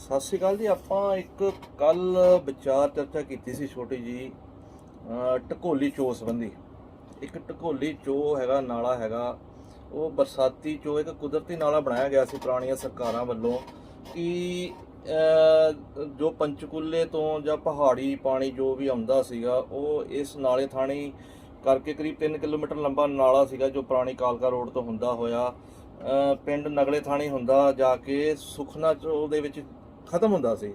ਸਤਿ ਸ਼੍ਰੀ ਅਕਾਲ ਜੀ, ਆਪਾਂ ਇੱਕ ਕੱਲ ਵਿਚਾਰ ਚਰਚਾ ਕੀਤੀ ਸੀ ਛੋਟੀ ਜੀ ਟਕੋਲੀ ਚੋ ਸੰਬੰਧੀ। ਇੱਕ ਟਕੋਲੀ ਚੋ ਹੈਗਾ, ਨਾਲਾ ਹੈਗਾ। ਉਹ ਬਰਸਾਤੀ ਚੋ ਇੱਕ ਕੁਦਰਤੀ ਨਾਲਾ ਬਣਾਇਆ ਗਿਆ ਸੀ ਪੁਰਾਣੀਆਂ ਸਰਕਾਰਾਂ ਵੱਲੋਂ ਕਿ ਜੋ ਪੰਚਕੂਲੇ ਤੋਂ ਜਾਂ ਪਹਾੜੀ ਪਾਣੀ ਜੋ ਵੀ ਆਉਂਦਾ ਸੀਗਾ, ਉਹ ਇਸ ਨਾਲੇ ਥਾਣੀ ਕਰਕੇ ਕਰੀਬ 3 ਕਿਲੋਮੀਟਰ ਲੰਬਾ ਨਾਲਾ ਸੀਗਾ, ਜੋ ਪੁਰਾਣੀ ਕਾਲਕਾ ਰੋਡ ਤੋਂ ਹੁੰਦਾ ਹੋਇਆ। ਪਿੰਡ ਨਗਲੇ ਥਾਣੀ ਹੁੰਦਾ, ਜਾ ਕੇ ਸੁਖਨਾ ਚੋ ਦੇ ਵਿੱਚ ਖਤਮ ਹੁੰਦਾ ਸੀ।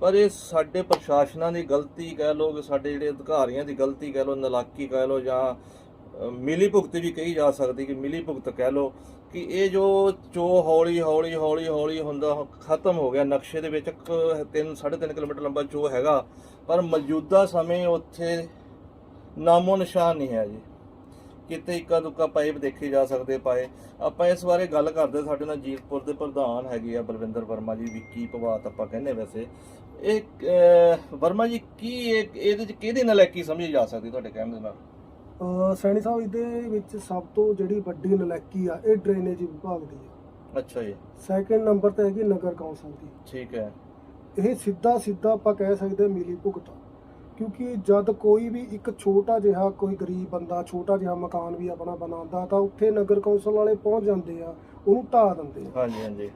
ਪਰ ਇਹ ਸਾਡੇ ਪ੍ਰਸ਼ਾਸਨਾਂ ਦੀ ਗਲਤੀ ਕਹਿ ਲਓ ਕਿ ਸਾਡੇ ਜਿਹੜੇ ਅਧਿਕਾਰੀਆਂ ਦੀ ਗਲਤੀ ਕਹਿ ਲਓ, ਨਲਾਕੀ ਕਹਿ ਲਓ ਜਾਂ ਮਿਲੀ ਭੁਗਤ ਵੀ ਕਹੀ ਜਾ ਸਕਦੀ ਕਿ ਮਿਲੀ ਭੁਗਤ ਕਹਿ ਲਓ ਕਿ ਇਹ ਜੋ ਚੋ ਹੌਲੀ ਹੌਲੀ ਹੌਲੀ ਹੌਲੀ ਹੁੰਦਾ, ਖਤਮ ਹੋ ਗਿਆ। ਨਕਸ਼ੇ ਦੇ ਵਿੱਚ 3 3.5 ਕਿਲੋਮੀਟਰ ਲੰਬਾ ਚੋ ਹੈਗਾ, ਪਰ ਮੌਜੂਦਾ ਸਮੇਂ ਉੱਥੇ ਨਾਮੋ ਨਿਸ਼ਾਨ ਨਹੀਂ ਹੈ ਜੀ। ਕਿਤੇ ਇੱਕਾ ਦੁੱਕਾ ਪਾਈਪ ਦੇਖੇ ਜਾ ਸਕਦੇ ਪਾਏ। ਆਪਾਂ ਇਸ ਬਾਰੇ ਗੱਲ ਕਰਦੇ ਸਾਡੇ ਨਾਲ ਜੀਰਪੁਰ ਦੇ ਪ੍ਰਧਾਨ ਹੈਗੇ ਆ ਬਲਵਿੰਦਰ ਵਰਮਾ ਜੀ ਵਿੱਕੀ ਪਵਾਤ ਆਪਾਂ ਕਹਿੰਦੇ ਵੈਸੇ। ਇਹ ਵਰਮਾ ਜੀ ਕੀ ਇਹ- ਇਹਦੇ ਚ ਕਿਹਦੇ ਨਾਲ ਕੀ ਸਮਝੀ ਜਾ ਸਕਦੀ ਤੁਹਾਡੇ ਕਹਿਣ ਦੇ ਨਾਲ? ਸੈਣੀ ਸਾਹਿਬ ਇਹਦੇ ਵਿੱਚ ਸਭ ਤੋਂ ਜਿਹੜੀ ਵੱਡੀ ਨਲੈਕੀ ਆ ਇਹ ਡਰੇਨੇਜ ਵਿਭਾਗ ਦੀ ਆ। ਅੱਛਾ ਜੀ। ਸੈਕਿੰਡ ਨੰਬਰ ਤੇ ਹੈਗੀ ਨਗਰ ਕੌਂਸਲ ਦੀ। ਠੀਕ ਹੈ। ਇਹ ਸਿੱਧਾ ਸਿੱਧਾ ਆਪਾਂ ਕਹਿ ਸਕਦੇ ਹਾਂ ਮਿਲੀ ਭੁਗਤ। ਕਿਉਂਕਿ ਜਦ ਕੋਈ ਵੀ ਇੱਕ ਛੋਟਾ ਜਿਹਾ ਕੋਈ ਗਰੀਬ ਬੰਦਾ ਛੋਟਾ ਜਿਹਾ ਮਕਾਨ ਵੀ ਆਪਣਾ ਬਣਾਉਂਦਾ ਤਾਂ ਉੱਥੇ ਨਗਰ ਕੌਂਸਲ ਵਾਲੇ ਪਹੁੰਚ ਜਾਂਦੇ ਆ ਉਹਨੂੰ ਢਾਹ ਦਿੰਦੇ ਆ। ਹਾਂਜੀ ਹਾਂਜੀ।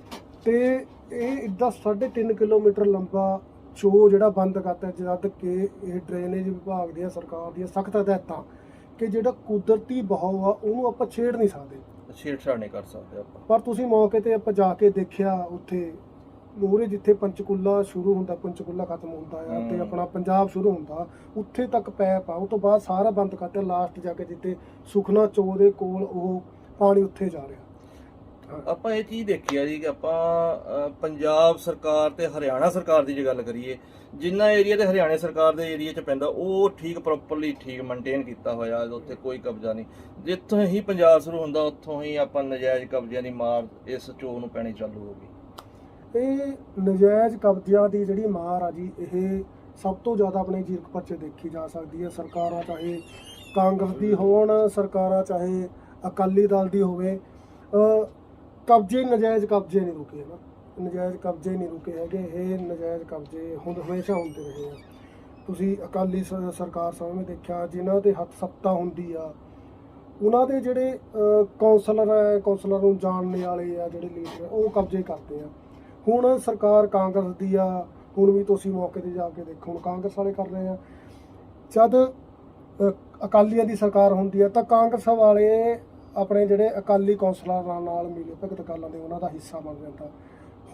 ਤੇ ਇਹ ਇੱਦਾਂ 3.5 ਕਿਲੋਮੀਟਰ ਲੰਬਾ ਚੋ ਜਿਹੜਾ ਬੰਦ ਕਰਤਾ ਜਦ ਕਿ ਇਹ ਡਰੇਨੇਜ ਵਿਭਾਗ ਦੀਆਂ ਸਰਕਾਰ ਦੀਆਂ ਸਖਤ ਹਦਾਇਤਾਂ ਕਿ ਜਿਹੜਾ ਕੁਦਰਤੀ ਬਹਾਵ ਆ ਉਹਨੂੰ ਆਪਾਂ ਛੇੜ ਨਹੀਂ ਸਕਦੇ। ਛੇੜਛਾੜ ਨਹੀਂ ਕਰ ਸਕਦੇ ਆਪਾਂ। ਪਰ ਤੁਸੀਂ ਮੌਕੇ ਤੇ ਆਪਾਂ ਜਾ ਕੇ ਦੇਖਿਆ ਉੱਥੇ ਮੂਹਰੇ ਜਿੱਥੇ ਪੰਚਕੂਲਾ ਸ਼ੁਰੂ ਹੁੰਦਾ ਪੰਚਕੂਲਾ ਖਤਮ ਹੁੰਦਾ ਆ ਤੇ। ਆਪਣਾ ਪੰਜਾਬ ਸ਼ੁਰੂ ਹੁੰਦਾ ਉੱਥੇ ਤੱਕ ਪੈਪ ਆ ਉਹ ਤੋਂ ਬਾਅਦ ਸਾਰਾ ਬੰਦ ਕਰਤਾ ਲਾਸਟ ਜਾ ਕੇ ਜਿੱਥੇ ਸੁਖਨਾ ਚੋ ਦੇ ਕੋਲ ਉਹ ਪਾਣੀ ਉੱਥੇ ਜਾ ਰਿਹਾ। ਆਪਾਂ ਇਹ ਚੀਜ਼ ਦੇਖੀ ਆ ਜੀ ਕਿ ਆਪਾਂ ਪੰਜਾਬ ਸਰਕਾਰ ਤੇ ਹਰਿਆਣਾ ਸਰਕਾਰ ਦੀ ਜੇ ਗੱਲ ਕਰੀਏ ਜਿੰਨਾ ਏਰੀਆ ਤੇ ਹਰਿਆਣਾ ਸਰਕਾਰ ਦੇ ਏਰੀਆ 'ਚ ਪੈਂਦਾ ਉਹ ਠੀਕ ਪ੍ਰੋਪਰਲੀ ਠੀਕ ਮੇਨਟੇਨ ਕੀਤਾ ਹੋਇਆ ਉੱਥੇ ਕੋਈ ਕਬਜ਼ਾ ਨਹੀਂ। ਜਿੱਥੋਂ ਹੀ ਪੰਜਾਬ ਸ਼ੁਰੂ ਹੁੰਦਾ ਉੱਥੋਂ ਹੀ ਆਪਾਂ ਨਜਾਇਜ਼ ਕਬਜ਼ਿਆਂ ਦੀ ਮਾਰ ਇਸ ਚੋ ਨੂੰ ਪੈਣੀ ਚਾਲੂ ਹੋ ਗਈ। ਇਹ ਨਜਾਇਜ਼ ਕਬਜ਼ਿਆਂ ਦੀ ਜਿਹੜੀ ਮਾਰ ਆ ਜੀ ਇਹ ਸਭ ਤੋਂ ਜ਼ਿਆਦਾ ਆਪਣੇ ਜੀਰਕਪੁਰ 'ਚ ਦੇਖੀ ਜਾ ਸਕਦੀ ਹੈ। ਸਰਕਾਰਾਂ ਚਾਹੇ ਕਾਂਗਰਸ ਦੀ ਹੋਣ ਸਰਕਾਰਾਂ ਚਾਹੇ ਅਕਾਲੀ ਦਲ ਦੀ ਹੋਵੇ ਕਬਜ਼ੇ ਨਜਾਇਜ਼ ਕਬਜ਼ੇ ਨਹੀਂ ਰੁਕੇ ਨਾ। ਨਜਾਇਜ਼ ਕਬਜ਼ੇ ਨਹੀਂ ਰੁਕੇ ਹੈਗੇ ਇਹ ਨਜਾਇਜ਼ ਕਬਜ਼ੇ ਹੁਣ ਹਮੇਸ਼ਾ ਹੁੰਦੇ ਰਹੇ ਆ। ਤੁਸੀਂ ਅਕਾਲੀ ਸ- ਸਰਕਾਰ ਸਮੇਂ ਦੇਖਿਆ ਜਿਨ੍ਹਾਂ ਦੇ ਹੱਥ ਸੱਤਾ ਹੁੰਦੀ ਆ ਉਹਨਾਂ ਦੇ ਜਿਹੜੇ ਅ, ਕੌਂਸਲਰ ਹੈ ਕੌਂਸਲਰ ਨੂੰ ਜਾਣਨੇ ਵਾਲੇ ਆ ਜਿਹੜੇ ਲੀਡਰ ਉਹ ਕਬਜ਼ੇ ਕਰਦੇ ਆ। ਹੁਣ ਸਰਕਾਰ ਕਾਂਗਰਸ ਦੀ ਆ ਹੁਣ ਵੀ ਤੁਸੀਂ ਮੌਕੇ ਤੇ ਜਾ ਕੇ ਦੇਖੋ ਹੁਣ ਕਾਂਗਰਸ ਵਾਲੇ ਕਰ ਰਹੇ ਆ। ਜਦ ਅਕਾਲੀਆਂ ਦੀ ਸਰਕਾਰ ਹੁੰਦੀ ਆ ਤਾਂ ਕਾਂਗਰਸ ਵਾਲੇ ਆਪਣੇ ਜਿਹੜੇ ਅਕਾਲੀ ਕੌਂਸਲਰਾਂ ਨਾਲ ਮਿਲੇ ਭਗਤ ਕਾਲਾਂ ਦੇ ਉਹਨਾਂ ਦਾ ਹਿੱਸਾ ਬਣ ਜਾਂਦਾ।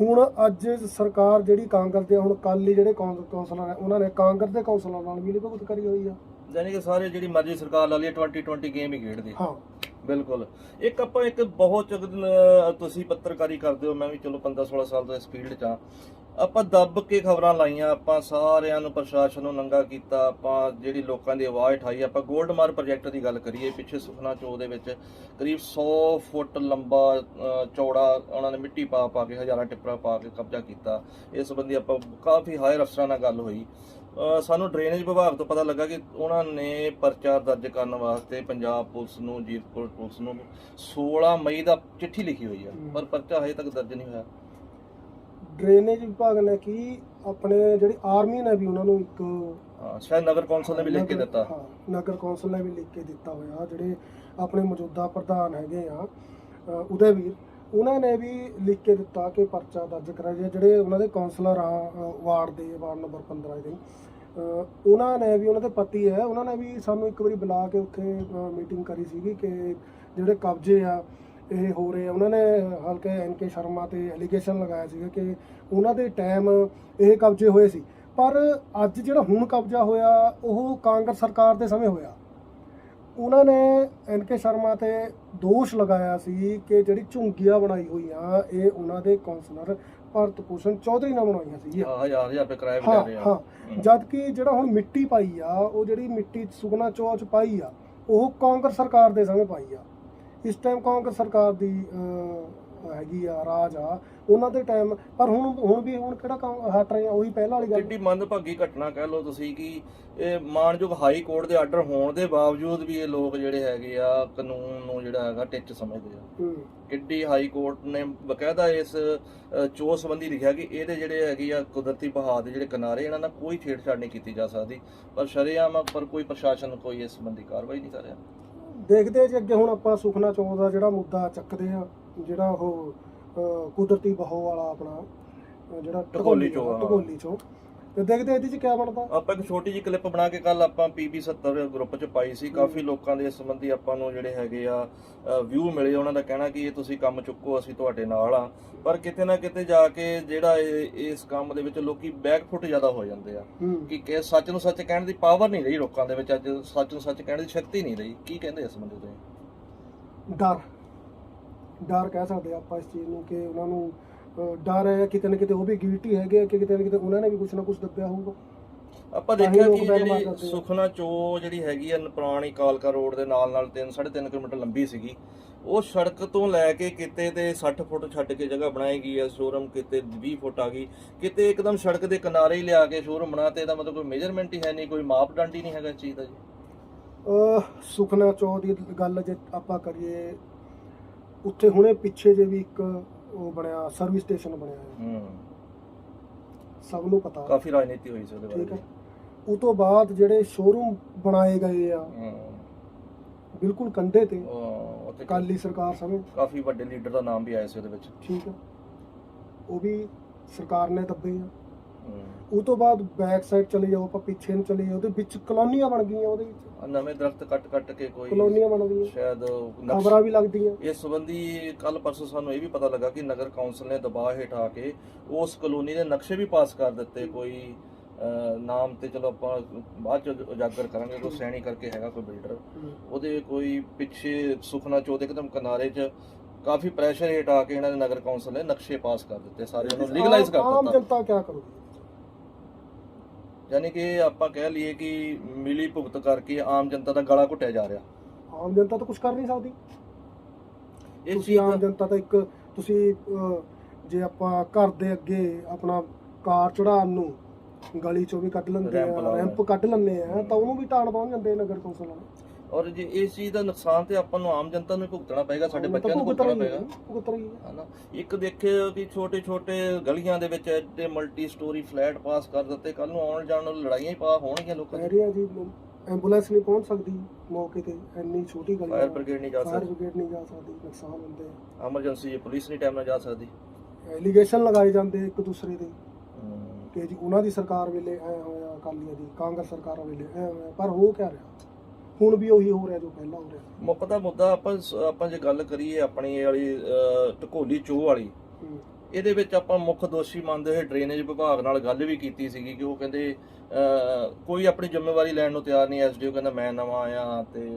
ਹੁਣ ਅੱਜ ਸਰਕਾਰ ਜਿਹੜੀ ਕਾਂਗਰਸ ਦੇ ਹੁਣ ਅਕਾਲੀ ਜਿਹੜੇ ਕੌਂਸਲਰ ਆ ਉਹਨਾਂ ਨੇ ਕਾਂਗਰਸ ਦੇ ਕੌਂਸਲਰਾਂ ਨਾਲ ਮਿਲੀ ਭਗਤ ਕਰੀ ਹੋਈ ਆ। ਯਾਨੀ ਕਿ ਸਾਰੇ ਜਿਹੜੀ ਮਰਜ਼ੀ ਸਰਕਾਰ ਲਾ ਲਈ 2020 ਗੇਮ ਹੀ ਖੇਡਦੀ ਹਾਂ। ਬਿਲਕੁਲ। ਇੱਕ ਆਪਾਂ ਇੱਕ ਬਹੁਤ ਚੰਗ ਤੁਸੀਂ ਪੱਤਰਕਾਰੀ ਕਰਦੇ ਹੋ, ਮੈਂ ਵੀ ਚਲੋ 15 16 ਸਾਲ ਤੋਂ ਇਸ ਫੀਲਡ 'ਚ ਆ ਆਪਾਂ ਦੱਬ ਕੇ ਖਬਰਾਂ ਲਾਈਆਂ ਆਪਾਂ ਸਾਰਿਆਂ ਨੂੰ ਪ੍ਰਸ਼ਾਸਨ ਨੂੰ ਨੰਗਾ ਕੀਤਾ ਆਪਾਂ ਜਿਹੜੀ ਲੋਕਾਂ ਦੀ ਆਵਾਜ਼ ਉਠਾਈ ਆਪਾਂ 골ਡਮਾਰ ਪ੍ਰੋਜੈਕਟ ਦੀ ਗੱਲ ਕਰੀਏ ਪਿੱਛੇ ਸੁਖਨਾ ਚੋ ਦੇ ਵਿੱਚ ਕਰੀਬ 100 ਫੁੱਟ ਲੰਬਾ ਚੌੜਾ ਉਹਨਾਂ ਨੇ ਮਿੱਟੀ ਪਾ ਪਾ ਕੇ ਹਜ਼ਾਰਾਂ ਟਿੱਪਰਾਂ ਪਾ ਕੇ ਕਬਜ਼ਾ ਕੀਤਾ। ਇਸ ਸੰਬੰਧੀ ਆਪਾਂ ਕਾਫੀ ਹਾਇਰ ਅਫਸਰਾਂ ਨਾਲ ਗੱਲ ਹੋਈ। ਸਾਨੂੰ ਡਰੇਨੇਜ ਵਿਭਾਗ ਤੋਂ ਪਤਾ ਲੱਗਾ ਕਿ ਉਹਨਾਂ ਨੇ ਪਰਚਾ ਦਰਜ ਕਰਨ ਵਾਸਤੇ ਪੰਜਾਬ ਪੁਲਿਸ ਨੂੰ ਜੀਰਪੁਰ ਪੁਲਿਸ ਨੂੰ 16 ਮਈ ਦਾ ਚਿੱਠੀ ਲਿਖੀ ਹੋਈ ਹੈ। ਪਰ ਪਰਚਾ ਹਜੇ ਤੱਕ ਦਰਜ ਨਹੀਂ ਹੋਇਆ। ਡਰੇਨੇਜ ਵਿਭਾਗ ਨੇ ਕੀ ਆਪਣੇ ਜਿਹੜੀ ਆਰਮੀ ਨੇ ਵੀ ਉਹਨਾਂ ਨੂੰ ਇੱਕ ਹਾਂ, ਸ਼ਾਇਦ ਨਗਰ ਕੌਂਸਲ ਨੇ ਵੀ ਲਿਖ ਕੇ ਨਗਰ- ਦਿੱਤਾ ਹਾਂ ਨਗਰ ਕੌਂਸਲ ਨੇ ਵੀ ਲਿਖ ਕੇ ਦਿੱਤਾ ਹੋਇਆ ਜਿਹੜੇ ਆਪਣੇ ਮੌਜੂਦਾ ਪ੍ਰਧਾਨ ਹੈਗੇ ਆ ਅ, ਉਦੈਵੀਰ ਉਹਨਾਂ ਨੇ ਵੀ ਲਿਖ ਕੇ ਦਿੱਤਾ ਕਿ ਪਰਚਾ ਦਰਜ ਕਰਾਇਆ ਜਾਏ। ਜਿਹੜੇ ਉਹਨਾਂ ਦੇ ਕੌਂਸਲਰ ਆ ਅ, ਵਾਰਡ ਦੇ ਵਾਰਡ ਨੰਬਰ 15 ਦੇ ਅ, ਉਹਨਾਂ ਨੇ ਵੀ ਉਹਨਾਂ ਦੇ ਪਤੀ ਹੈ ਉਹਨਾਂ ਨੇ ਵੀ ਸਾਨੂੰ ਇੱਕ ਵਾਰੀ ਬੁਲਾ ਕੇ ਉੱਥੇ ਮੀਟਿੰਗ ਕਰੀ ਸੀਗੀ ਕਿ ਜਿਹੜੇ ਕਬਜ਼ੇ ਆ ਇਹ ਹੋ ਰਹੇ ਆ। ਉਹਨਾਂ ਨੇ ਹਲਕੇ ਐਨ ਕੇ ਸ਼ਰਮਾ ਤੇ ਐਲੀਗੇਸ਼ਨ ਲਗਾਇਆ ਸੀਗਾ ਕਿ ਉਹਨਾਂ ਦੇ ਟਾਈਮ ਇਹ ਕਬਜ਼ੇ ਹੋਏ ਸੀ। ਪਰ ਅੱਜ ਜਿਹੜਾ ਹੁਣ ਕਬਜ਼ਾ ਹੋਇਆ ਉਹ ਕਾਂਗਰਸ ਸਰਕਾਰ ਦੇ ਸਮੇਂ ਹੋਇਆ। ਉਹਨਾਂ ਨੇ ਐਨ ਕੇ ਸ਼ਰਮਾ ਤੇ ਦੋਸ਼ ਲਗਾਇਆ ਸੀ ਕਿ ਜਿਹੜੀ ਝੁੰਗੀਆਂ ਬਣਾਈ ਹੋਈਆਂ ਇਹ ਉਹਨਾਂ ਦੇ ਕਾਉਂਸਲਰ ਭਰਤ ਭੂਸ਼ਣ ਚੌਧਰੀ ਨੇ ਬਣਾਈਆਂ ਸੀ। ਹਾਂ ਹਜ਼ਾਰ ਹਜ਼ਾਰ ਰੁਪਏ ਕਿਰਾਏ ਵੀ ਹਾਂ ਲੈ ਰਹੇ ਆ। ਹਾਂ। ਜਦ ਕਿ ਜਿਹੜਾ ਹੁਣ ਮਿੱਟੀ ਪਾਈ ਆ ਉਹ ਜਿਹੜੀ ਮਿੱਟੀ ਸੁਗਨਾ ਚੌਚ ਪਾਈ ਆ ਉਹ ਕਾਂਗਰਸ ਸਰਕਾਰ ਦੇ ਸਮੇਂ ਪਾਈ ਆ। ਇਸ ਟਾਈਮ ਕਾਂਗਰਸ ਸਰਕਾਰ ਦੀ ਹੈਗੀ ਆ ਰਾਜ ਆ ਉਹਨਾਂ ਦੇ ਟਾਈਮ ਪਰ ਹੁਣ ਹੁਣ ਵੀ ਹੁਣ ਕਿਹੜਾ ਕੰਮ ਹਟ ਰਹੇ ਆ ਉਹੀ ਪਹਿਲਾਂ ਵਾਲੀ ਗੱਲ। ਕਿੱਡੀ ਮੰਦਭਾਗੀ ਘਟਨਾ ਕਹਿ ਲਓ ਤੁਸੀਂ ਕਿ ਇਹ ਮਾਨਯੋਗ ਹਾਈ ਕੋਰਟ ਦੇ ਆਰਡਰ ਹੋਣ ਦੇ ਬਾਵਜੂਦ ਵੀ ਇਹ ਲੋਕ ਜਿਹੜੇ ਹੈਗੇ ਆ ਕਾਨੂੰਨ ਨੂੰ ਜਿਹੜਾ ਹੈਗਾ ਟਿੱਚ ਸਮਝਦੇ ਆ। ਕਿੱਡੀ ਹਾਈ ਕੋਰਟ ਨੇ ਬਕਾਇਦਾ ਇਸ ਚੋਅ ਸੰਬੰਧੀ ਲਿਖਿਆ ਕਿ ਇਹਦੇ ਜਿਹੜੇ ਹੈਗੇ ਆ ਕੁਦਰਤੀ ਬਹਾਅ ਦੇ ਜਿਹੜੇ ਕਿਨਾਰੇ ਇਹਨਾਂ ਨਾਲ ਕੋਈ ਛੇੜਛਾੜ ਨਹੀਂ ਕੀਤੀ ਜਾ ਸਕਦੀ। ਪਰ ਸ਼ਰੇਆਮ ਪਰ ਕੋਈ ਪ੍ਰਸ਼ਾਸਨ ਕੋਈ ਇਸ ਸੰਬੰਧੀ ਕਾਰਵਾਈ ਨਹੀਂ ਕਰ ਰਿਹਾ। ਦੇਖਦੇ ਆ ਜੀ ਅੱਗੇ ਹੁਣ ਆਪਾਂ ਸੁਖਨਾ ਚੌਂਕ ਦਾ ਜਿਹੜਾ ਮੁੱਦਾ ਚੱਕਦੇ ਆ ਜਿਹੜਾ ਉਹ ਅਹ, ਕੁਦਰਤੀ ਬਹੋ ਵਾਲਾ ਆਪਣਾ ਅਹ, ਜਿਹੜਾ ਢਕੋਲੀ ਹਾਂ। ਢਕੋਲੀ ਚੋਂ ਤੇ ਦੇਖਦੇ ਇਹਦੇ ਚ ਕੀ ਬਣਦਾ। ਆਪਾਂ ਇੱਕ ਛੋਟੀ ਜਿਹੀ ਕਲਿੱਪ ਬਣਾ ਕੇ ਕੱਲ ਆਪਾਂ ਪੀਬੀ 70 ਗਰੁੱਪ 'ਚ ਪਾਈ ਸੀ। ਕਾਫੀ ਲੋਕਾਂ ਦੇ ਇਸ ਸੰਬੰਧੀ ਆਪਾਂ ਨੂੰ ਜਿਹੜੇ ਹੈਗੇ ਆ ਵਿਊ ਮਿਲੇ। ਉਹਨਾਂ ਦਾ ਕਹਿਣਾ ਕਿ ਇਹ ਤੁਸੀਂ ਕੰਮ ਚੁੱਕੋ ਅਸੀਂ ਤੁਹਾਡੇ ਨਾਲ ਆ। ਪਰ ਕਿਤੇ ਨਾ ਕਿਤੇ ਜਾ ਕੇ ਜਿਹੜਾ ਇਸ ਕੰਮ ਦੇ ਵਿੱਚ ਲੋਕੀ ਬੈਕਫੁੱਟ ਜ਼ਿਆਦਾ ਹੋ ਜਾਂਦੇ ਆ। ਕਿ ਕਿ ਸੱਚ ਨੂੰ ਸੱਚ ਕਹਿਣ ਦੀ ਪਾਵਰ ਨਹੀਂ ਰਹੀ ਲੋਕਾਂ ਦੇ ਵਿੱਚ। ਅੱਜ ਸੱਚ ਨੂੰ ਸੱਚ ਕਹਿਣ ਦੀ ਸ਼ਕਤੀ ਨਹੀਂ ਰਹੀ। ਕੀ ਕਹਿੰਦੇ ਇਸ ਸੰਬੰਧੀ ਤੁਸੀਂ? ਡਰ। ਡਰ ਕਹਿ ਸਕਦੇ ਆਪਾਂ ਇਸ ਚੀਜ਼ ਨੂੰ ਕਿ ਉਹਨਾਂ ਨੂੰ ਡਰ ਹੈ ਕਿਤੇ ਨਾ ਕਿਤੇ ਉਹ ਵੀ ਗਿਲਟੀ ਹੈਗੇ ਆ ਕਿ ਕਿਤੇ ਨਾ ਕਿਤੇ ਉਹਨਾਂ ਨੇ ਵੀ ਕੁਝ ਨਾ ਕੁਝ ਦੱਬਿਆ ਹੋਊਗਾ ਆਪਾਂ ਤਾਂ ਦੇਖਿਆ ਕਿ ਜਿਹੜੀ। ਸੁਖਨਾ ਚੋ ਜਿਹੜੀ ਹੈਗੀ ਆ ਪੁਰਾਣੀ ਕਾਲਕਾ ਰੋਡ ਦੇ ਨਾਲ ਨਾਲ 3 3.5 ਕਿਲੋਮੀਟਰ ਲੰਬੀ ਸੀਗੀ ਉਹ ਸੜਕ ਤੋਂ ਲੈ ਕੇ ਕਿਤੇ ਤੇ 60 ਫੁੱਟ ਛੱਡ ਕੇ ਜਗ੍ਹਾ ਬਣਾਈ ਗਈ ਹੈ ਸ਼ੋਰੂਮ ਕਿਤੇ 20 ਫੁੱਟ ਆ ਗਈ ਕਿਤੇ ਇੱਕਦਮ ਸੜਕ ਦੇ ਕਿਨਾਰੇ ਹੀ ਲਿਆ ਕੇ ਸ਼ੋਰੂਮ ਬਣਾਤੇ ਇਹਦਾ ਮਤਲਬ ਕੋਈ ਮੇਜਰਮੈਂਟ ਹੀ ਹੈ ਨਹੀਂ ਕੋਈ ਮਾਪਦੰਡ ਹੀ ਨਹੀਂ ਹੈਗਾ ਇਸ ਚੀਜ਼ ਦਾ ਜੀ ਸੁਖਨਾ ਚੌ ਦੀ ਗੱਲ ਜੇ ਆਪਾਂ ਕਰੀਏ ਉੱਥੇ ਹੁਣੇ ਪਿੱਛੇ ਜੇ ਵੀ ਇੱਕ ਉਹ ਬਣਿਆ ਸਰਵਿਸ ਸਟੇਸ਼ਨ ਬਣਿਆ ਹੈ ਹੂੰ। ਸਭ ਨੂੰ ਪਤਾ। ਕਾਫੀ ਰਾਜਨੀਤੀ ਹੋਈ ਸੀ ਉਹਦੇ ਬਾਰੇ। ਠੀਕ ਹੈ। ਉਹ ਤੋਂ ਬਾਅਦ ਜਿਹੜੇ ਸ਼ੋਰੂਮ ਬਣਾਏ ਗਏ ਆ ਹੂੰ। ਬਿਲਕੁਲ ਕੰਢੇ ਤੇ। ਉਹ ਉੱਥੇ ਅਕਾਲੀ ਸਰਕਾਰ ਸਮੇਂ ਕਾਫੀ ਵੱਡੇ ਲੀਡਰ ਦਾ ਨਾਮ ਵੀ ਆਇਆ ਸੀ ਉਹਦੇ ਵਿੱਚ। ਠੀਕ ਉਹ ਵੀ ਸਰਕਾਰ ਨੇ ਦੱਬੇ ਆ। ਉਹ ਤੋਂ ਬਾਅਦ ਬੈਕ ਸਾਈਡ ਚਲੇ ਜਾਓ ਆਪਾਂ ਪਿੱਛੇ ਨੂੰ ਚਲੇ ਜਾਓ ਉਹਦੇ ਵਿੱਚ ਕਲੋਨੀਆਂ ਬਣ ਗਈਆਂ ਉਹਦੇ ਵਿੱਚ। ਆਹ ਨਵੇਂ ਦਰਖਤ ਕੱਟ ਕੱਟ ਕੇ ਕੋਈ ਕਲੋਨੀਆਂ ਬਣ ਗਈਆਂ। ਸ਼ਾਇਦ ਨਕਸ਼ ਖਬਰਾਂ ਵੀ ਲੱਗਦੀਆਂ। ਇਸ ਸੰਬੰਧੀ ਕੱਲ ਪਰਸੋਂ ਸਾਨੂੰ ਇਹ ਵੀ ਪਤਾ ਲੱਗਾ ਕਿ ਨਗਰ ਕੌਂਸਲ ਨੇ ਦਬਾਅ ਹੇਠ ਆ ਕੇ ਉਸ ਕਲੋਨੀ ਦੇ ਨਕਸ਼ੇ ਵੀ ਪਾਸ ਕਰ ਦਿੱਤੇ। ਕੋਈ ਅਹ, ਨਾਮ ਤੇ ਚਲੋ ਆਪਾਂ ਬਾਅਦ ਚ ਉਜਾਗਰ ਕਰਾਂਗੇ ਕੋਈ ਸੈਣੀ ਕਰਕੇ ਹੈਗਾ ਕੋਈ ਬਿਲਡਰ। ਉਹਦੇ ਕੋਈ ਪਿੱਛੇ ਸੁਖਨਾ ਚੌਥ ਇੱਕਦਮ ਕਿਨਾਰੇ 'ਚ ਕਾਫੀ ਪ੍ਰੈਸ਼ਰ ਹੇਠ ਆ ਕੇ ਇਹਨਾਂ ਦੇ ਨਗਰ ਕੌਂਸਲ ਨੇ ਨਕਸ਼ੇ ਪਾਸ ਕਰ ਦਿੱਤੇ। ਸਾਰੇ ਉਹਨੂੰ ਲੀਗਲਾਈਜ਼ ਕਰ ਆਮ ਦਿੱਤਾ। ਜਨਤਾ ਕੀ ਕਰੂਗੀ? ਯਾਨੀ ਕਿ ਆਪਾਂ ਕਹਿ ਲਈਏ ਕਿ ਮਿਲੀ ਭੁਗਤ ਕਰਕੇ ਆਮ ਜਨਤਾ ਦਾ ਗਲਾ ਘੁੱਟਿਆ ਜਾ ਰਿਹਾ। ਆਮ ਜਨਤਾ ਤਾਂ ਕੁਝ ਕਰ ਨਹੀਂ ਸਕਦੀ। ਇਹ ਤੁਸੀਂ ਆਮ ਜਨਤਾ ਤਾਂ ਇੱਕ ਤੁਸੀਂ ਜੇ ਆਪਾਂ ਘਰ ਦੇ ਅੱਗੇ ਆਪਣਾ ਕਾਰ ਚੜਾਉਣ ਨੂੰ ਗਲੀ ਚੋਂ ਵੀ ਕੱਢ ਲੈਂਦੇ ਆ ਰੈਂਪ ਕੱਢ ਲੈਂਦੇ ਆ ਤਾਂ ਉਹਨੂੰ ਵੀ ਟਾਣ ਪਹੁੰਚ ਜਾਂਦੇ ਨਗਰ ਕੌਂਸਲ ਵਾਲੇ। ਔਰ ਜੇ ਇਸ ਚੀਜ਼ ਦਾ ਨੁਕਸਾਨ ਤੇ ਆਪਾਂ ਨੂੰ ਆਮ ਜਨਤਾ ਨੂੰ ਭੁਗਤਣਾ ਪਏਗਾ ਸਾਡੇ ਬੱਚਿਆਂ ਨੂੰ ਭੁਗਤ ਭੁਗਤਣਾ ਪਏਗਾ। ਹੈ ਹਨਾ? ਇੱਕ ਦੇਖਿਓ ਕਿ ਛੋਟੇ ਛੋਟੇ ਗਲੀਆਂ ਦੇ ਵਿੱਚ ਐਡੇ ਮਲਟੀ ਸਟੋਰੀ ਫਲੈਟ ਪਾਸ ਕਰ ਦਿੱਤੇ ਕੱਲ ਨੂੰ ਆਉਣ ਜਾਣ ਨੂੰ ਲੜਾਈਆਂ ਹੀ ਪਾ ਹੋਣਗੀਆਂ ਲੋਕਾਂ ਦੀ ਰਿਹਾ ਜੀ ਐਂਬੂਲੈਂਸ ਨਹੀਂ ਪਹੁੰਚ ਸਕਦੀ ਮੌਕੇ ਤੇ ਇੰਨੀ ਛੋਟੀ ਗਲੀ ਫਾਇਰ ਬ੍ਰਿਗੇਡ ਨਹੀਂ ਜਾ ਫਾਇਰ ਸਕਦੀ। ਬ੍ਰਿਗੇਡ ਨਹੀਂ ਜਾ ਸਕਦੀ ਨੁਕਸਾਨ ਹੁੰਦੇ ਐਮਰਜੈਂਸੀ ਪੁਲਿਸ ਨਹੀਂ ਟਾਈਮ ਨਾਲ ਜਾ ਸਕਦੀ। ਐਲੀਗੇਸ਼ਨ ਲਗਾਏ ਜਾਂਦੇ ਇੱਕ ਦੂਸਰੇ ਦੇ। ਕਿ ਜੀ ਉਹਨਾਂ ਦੀ ਸਰਕਾਰ ਵੇਲੇ ਐ ਹੋਇਆ ਅਕਾਲੀਆਂ ਦੀ ਕਾਂਗਰਸ ਸਰਕਾਰ ਵੇਲੇ ਐ ਹੋਇਆ ਪਰ ਹੋ ਕਿਆ ਰਿਹਾ। ਹੁਣ ਵੀ ਉਹੀ ਹੋ ਰਿਹਾ ਜੋ ਪਹਿਲਾਂ ਹੋ ਰਿਹਾ ਮੁੱਖ ਦਾ ਮੁੱਦਾ ਆਪਾਂ ਆਪਾਂ ਜੇ ਗੱਲ ਕਰੀਏ ਆਪਣੀ ਇਹ ਵਾਲੀ ਅਹ, ਢਕੋਲੀ ਚੋਹ ਵਾਲੀ ਹੂੰ। ਇਹਦੇ ਵਿੱਚ ਆਪਾਂ ਮੁੱਖ ਦੋਸ਼ੀ ਮੰਨਦੇ ਹੋਏ ਡਰੇਨੇਜ ਵਿਭਾਗ ਨਾਲ ਗੱਲ ਵੀ ਕੀਤੀ ਸੀਗੀ ਕਿ ਉਹ ਕਹਿੰਦੇ ਅਹ, ਕੋਈ ਆਪਣੀ ਜ਼ਿੰਮੇਵਾਰੀ ਲੈਣ ਨੂੰ ਤਿਆਰ ਨਹੀਂ ਐਸਡੀਓ ਕਹਿੰਦਾ ਮੈਂ ਨਵਾਂ ਆਇਆ ਤੇ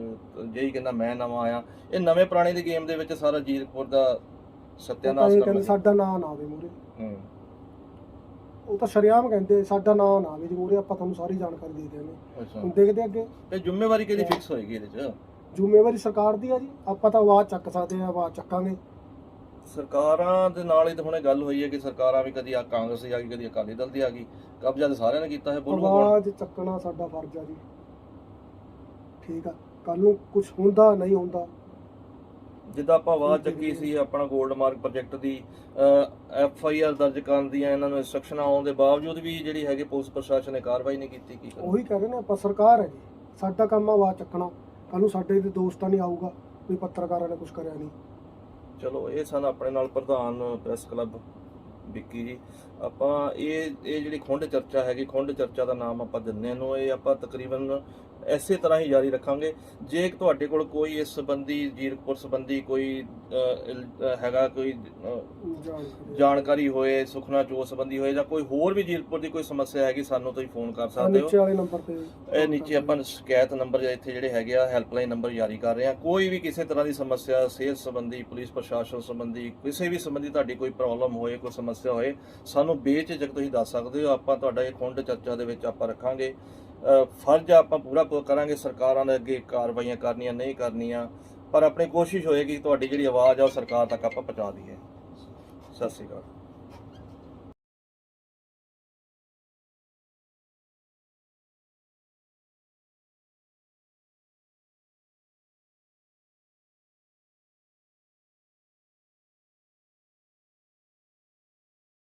ਜੇਈ ਕਹਿੰਦਾ ਮੈਂ ਨਵਾਂ ਆਇਆ। ਇਹ ਨਵੇਂ ਪੁਰਾਣੇ ਦੀ ਗੇਮ ਦੇ ਵਿੱਚ ਸਾਰਾ ਜੀਰਕਪੁਰ ਦਾ ਤਾਂ ਸਤਿਆਨਾਸ਼ ਇਹ ਕਹਿੰਦੇ ਸਾਡਾ ਨਾਂ ਨਾ ਆਵੇ ਮੂਰੇ ਹੂੰ। ਉਹ ਤਾਂ ਸ਼ਰਿਆਮ ਕਹਿੰਦੇ ਸਾਡਾ ਨਾਂ ਨਾ ਆਵੇ ਜੀ ਮੂਰੇ ਆਪਾਂ ਤੁਹਾਨੂੰ ਸਾਰੀ ਜਾਣਕਾਰੀ ਦੇ ਅੱਛਾ। ਹੁਣ ਦੇਖਦੇ ਅੱਗੇ। ਤੇ ਜ਼ਿੰਮੇਵਾਰੀ ਕਿਹਦੀ ਫਿਕਸ ਹੋਏਗੀ ਇਹਦੇ 'ਚ? ਜ਼ਿੰਮੇਵਾਰੀ ਸਰਕਾਰ ਦੀ ਆ ਜੀ। ਆਪਾਂ ਤਾਂ ਆਵਾਜ਼ ਚੱਕ ਸਕਦੇ ਆ ਆਵਾਜ਼ ਚੱਕਾਂਗੇ। ਸਰਕਾਰਾਂ ਦੇ ਨਾਲ ਹੀ ਤਾਂ ਹੁਣੇ ਗੱਲ ਹੋਈ ਹੈ ਕਿ ਸਰਕਾਰਾਂ ਵੀ ਕਦੀ ਆ ਕਾਂਗਰਸ ਦੀ ਆ ਗਈ ਕਦੀ ਅਕਾਲੀ ਦਲ ਦੀ ਆ ਗਈ। ਕਬਜ਼ਾ ਤਾਂ ਸਾਰਿਆਂ ਨੇ ਕੀਤਾ ਹੈ ਬੋਲੂਗਾ ਕੌਣ ਆਵਾਜ਼ ਚੱਕਣਾ ਸਾਡਾ ਫਰਜ਼ ਆ ਜੀ। ਠੀਕ ਆ। ਕੱਲ ਨੂੰ ਕੁਝ ਹੁੰਦਾ ਨਹੀਂ ਹੁੰਦਾ ਜਿੱਦਾਂ ਆਪਾਂ ਆਵਾਜ਼ ਚੱਕੀ ਸੀ ਆਪਣਾ 골ਡ ਮਾਰਕ ਪ੍ਰੋਜੈਕਟ ਦੀ ਐਫ ਆਈ ਆਰ ਦਰਜ ਕਰਨ ਦੀਆਂ ਇਹਨਾਂ ਨੂੰ ਇਨਸਟਰਕਸ਼ਨਾਂ ਆਉਣ ਦੇ ਬਾਵਜੂਦ ਵੀ ਜਿਹੜੀ ਹੈਗੀ ਪੁਲਿਸ ਪ੍ਰਸ਼ਾਸਨ ਨੇ ਕਾਰਵਾਈ ਨਹੀਂ ਕੀਤੀ ਕੀ ਉਹੀ ਕਹਿ ਰਹੇ ਨੇ ਆਪਾਂ ਸਰਕਾਰ ਹੈ ਜੀ। ਸਾਡਾ ਕੰਮ ਆ ਆਵਾਜ਼ ਚੱਕਣਾ। ਕੱਲ ਨੂੰ ਸਾਡੇ ਦੇ ਦੋਸਤਾਂ ਨਹੀਂ ਆਊਗਾ ਵੀ ਪੱਤਰਕਾਰਾਂ ਨੇ ਕੁਝ ਕਰਿਆ ਨਹੀਂ। ਚਲੋ ਇਹ ਸਨ ਆਪਣੇ ਨਾਲ ਪ੍ਰਧਾਨ ਪ੍ਰੈਸ ਕਲੱਬ ਵਿੱਕੀ ਜੀ। ਆਪਾਂ ਇਹ ਇਹ ਜਿਹੜੀ ਖੁੰਡ ਚਰਚਾ ਹੈਗੀ ਖੁੰਡ ਚਰਚਾ ਦਾ ਨਾਮ ਆਪਾਂ ਦਿੰਨੇ ਨੂੰ ਇਹ ਆਪਾਂ ਤਕਰੀਬਨ ਐਸੇ ਤਰ੍ਹਾਂ ਹੀ ਜਾਰੀ ਰੱਖਾਂਗੇ। ਜੇ ਤੁਹਾਡੇ ਕੋਲ ਕੋਈ ਇਸ ਸੰਬੰਧੀ ਜੀਰਕਪੁਰ ਸੰਬੰਧੀ ਕੋਈ ਹੈਗਾ ਕੋਈ ਜਾਣਕਾਰੀ ਜਾਣਕਾਰੀ ਹੋਏ ਸੁਖਨਾ ਚੋ ਸੰਬੰਧੀ ਹੋਏ ਜਾਂ ਕੋਈ ਹੋਰ ਵੀ ਜੀਰਕਪੁਰ ਦੀ ਕੋਈ ਸਮੱਸਿਆ ਹੈਗੀ ਸਾਨੂੰ ਤੁਸੀਂ ਫੋਨ ਕਰ ਸਕਦੇ ਹੋ। ਨੀਚੇ ਵਾਲੇ ਨੰਬਰ ਤੇ ਇਹ ਨੀਚੇ ਆਪਾਂ ਸ਼ਿਕਾਇਤ ਨੰਬਰ ਜਾਂ ਇੱਥੇ ਜਿਹੜੇ ਹੈਗੇ ਆ ਹੈਲਪਲਾਈਨ ਨੰਬਰ ਜਾਰੀ ਕਰ ਰਹੇ ਆ ਕੋਈ ਵੀ ਕਿਸੇ ਤਰ੍ਹਾਂ ਦੀ ਸਮੱਸਿਆ ਸਿਹਤ ਸੰਬੰਧੀ ਪੁਲਿਸ ਪ੍ਰਸ਼ਾਸਨ ਸੰਬੰਧੀ ਕਿਸੇ ਵੀ ਸੰਬੰਧੀ ਤੁਹਾਡੀ ਕੋਈ ਪ੍ਰੋਬਲਮ ਹੋਏ ਕੋਈ ਸਮੱਸਿਆ ਹੋਏ ਸਾਨੂੰ ਬੇਝਿਜਕ ਤੁਸੀਂ ਦੱਸ ਸਕਦੇ ਹੋ, ਆਪਾਂ ਤੁਹਾਡਾ ਇਹ ਖੁੰਡ ਚਰਚਾ ਦੇ ਵਿੱਚ ਆਪਾਂ ਰੱਖਾਂਗੇ। ਫਰਜ਼ ਆਪਾਂ ਪੂਰਾ ਕਰਾਂਗੇ, ਸਰਕਾਰਾਂ ਦੇ ਅੱਗੇ ਕਾਰਵਾਈਆਂ ਕਰਨੀਆਂ, ਨਹੀਂ ਕਰਨੀਆਂ, ਪਰ ਆਪਣੀ ਕੋਸ਼ਿਸ਼ ਹੋਏਗੀ ਤੁਹਾਡੀ ਜਿਹੜੀ ਆਵਾਜ਼ ਆ ਉਹ ਸਰਕਾਰ ਤੱਕ ਆਪਾਂ ਪਹੁੰਚਾ ਦਈਏ। ਸਤਿ ਸ਼੍ਰੀ ਅਕਾਲ।